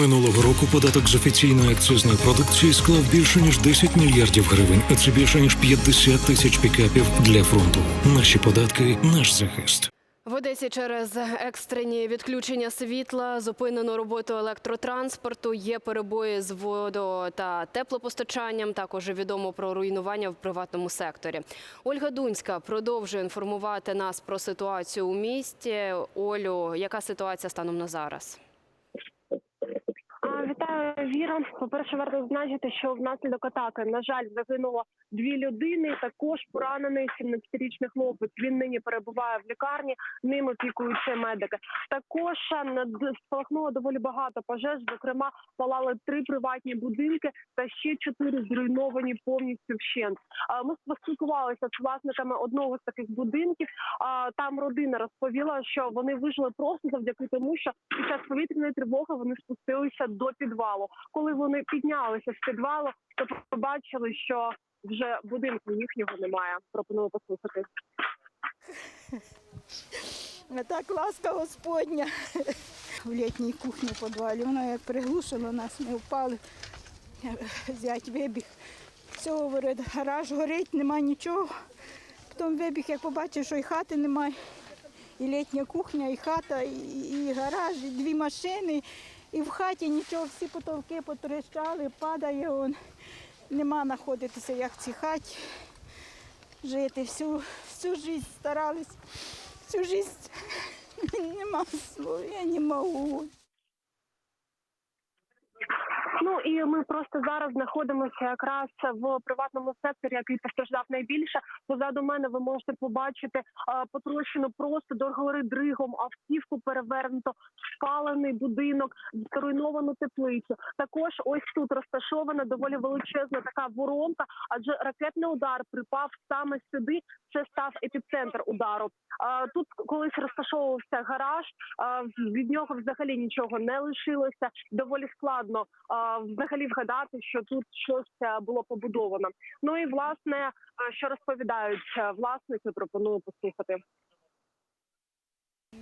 Минулого року податок з офіційної акцизної продукції склав більше ніж 10 мільярдів гривень, а це більше ніж 50 тисяч пікапів для фронту. Наші податки, наш захист. В Одесі через екстрені відключення світла зупинено роботу електротранспорту. Є перебої з водо та теплопостачанням. Також відомо про руйнування в приватному секторі. Ольга Дунська продовжує інформувати нас про ситуацію у місті. Олю, яка ситуація станом на зараз? Віра. По-перше, варто зазначити, що внаслідок атаки, на жаль, загинуло дві людини. Також поранений 17-річний хлопець. Він нині перебуває в лікарні. Ним опікуються медики. Також над- спалахнуло доволі багато пожеж. Зокрема, палали три приватні будинки та ще чотири зруйновані повністю вщент. А, Ми поспілкувалися з власниками одного з таких будинків. А, Там родина розповіла, що вони вижили просто завдяки тому, що під час повітряної тривоги вони спустилися до підвалу. Коли вони піднялися з підвалу, то побачили, що вже будинку їхнього немає. Пропоную послухати. Так ласка Господня в літній кухні підвалі. Воно як приглушило нас, ми впали. Зять вибіг. Все говорить, гараж горить, нема нічого. Потім вибіг, як побачив, що і хати немає. І літня кухня, і хата, і, і гараж, і дві машини. І в хаті нічого, всі потолки потрещали, падає. Он. Нема знаходитися, як в цій хаті. Жити всю, всю життя старались, всю життя нема слов, я не можу. Ну і ми просто зараз знаходимося якраз в приватному секторі, який постраждав найбільше. Позаду мене ви можете побачити потрощену просто до гори дригом автівку перевернуто, спалений будинок, зруйновану теплицю. Також ось тут розташована доволі величезна така воронка, адже ракетний удар припав саме сюди. Це став епіцентр удару. Тут колись розташовувався гараж. Від нього взагалі нічого не лишилося. Доволі складно взагалі вгадати, що тут щось е, було побудовано. Ну і власне, е, що розповідають е, власники, пропоную послухати.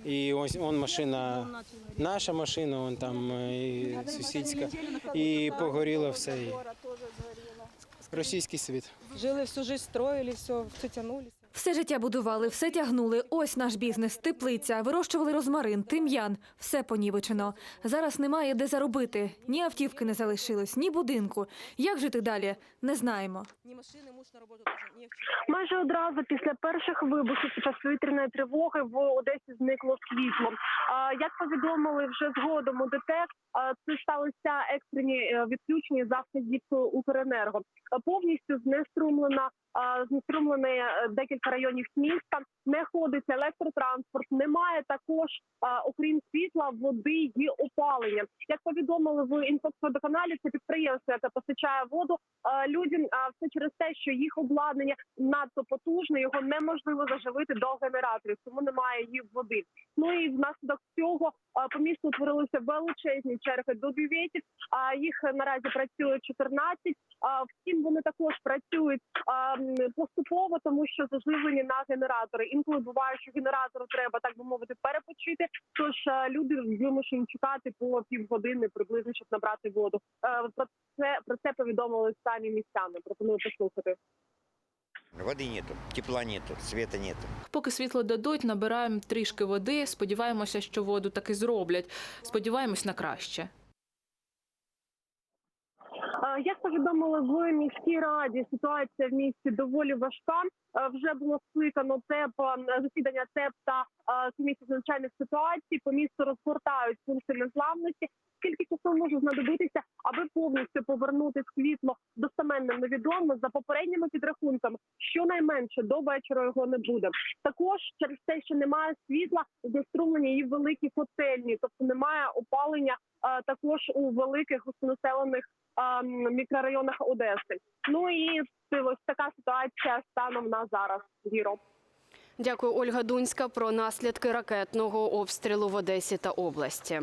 І ось он машина, наша машина, он там і сусідська. І погоріло все. І російський світ. Жили всю жизнь, строили, все, все тянулись. Все життя будували, все тягнули. Ось наш бізнес, теплиця, вирощували розмарин, тим'ян. Все понівечено. Зараз немає де заробити. Ні автівки не залишилось, ні будинку. Як жити далі? Не знаємо. Ни машины, муж на работу Майже одразу після перших вибухів під час повітряної тривоги в Одесі зникло світло. А, Як повідомили вже згодом у ДТЕК, це сталися екстрені е, відключення за Укренерго. Повністю знеструмлена а, знеструмлені е, декілька районів міста. Не ходить електротранспорт. Немає також, окрім світла, води і опалення. Як повідомили в інфоводоканалі, це підприємство, яке постачає воду людям. Все через те, що їх обладнання надто потужне, його неможливо заживити до генераторів, тому немає їх води. Ну і внаслідок цього по місту утворилися величезні черги до бюветів. А їх наразі працює 14. А втім, вони також працюють поступово, тому що заживлені на генератори. Інколи буває, що генератору треба так би мовити перепочити. Тож люди вимушені чекати по півгодини приблизно, щоб набрати воду. Е, Про це про це повідомили самі містяни. Пропоную послухати. Воды нету, тепла нету, света нету. Поки світло дадуть, набираємо трішки води. Сподіваємося, що воду таки зроблять. Сподіваємось на краще. Е, Як повідомили в міській раді, ситуація в місті доволі важка. Е, Вже було скликано ТЕП е, засідання ТЕП та комісії з надзвичайних ситуацій. По місту розгортають пункти незламності. Скільки часу може знадобитися, повністю повернути світло достеменно невідомо за попередніми підрахунками, щонайменше до вечора його не буде. Також через те, що немає світла, знеструмлені і великі котельні, тобто немає опалення е, також у великих густонаселених е, мікрорайонах Одеси. Ну і ось така ситуація станом на зараз. Віро. Дякую, Ольга Дунська, про наслідки ракетного обстрілу в Одесі та області.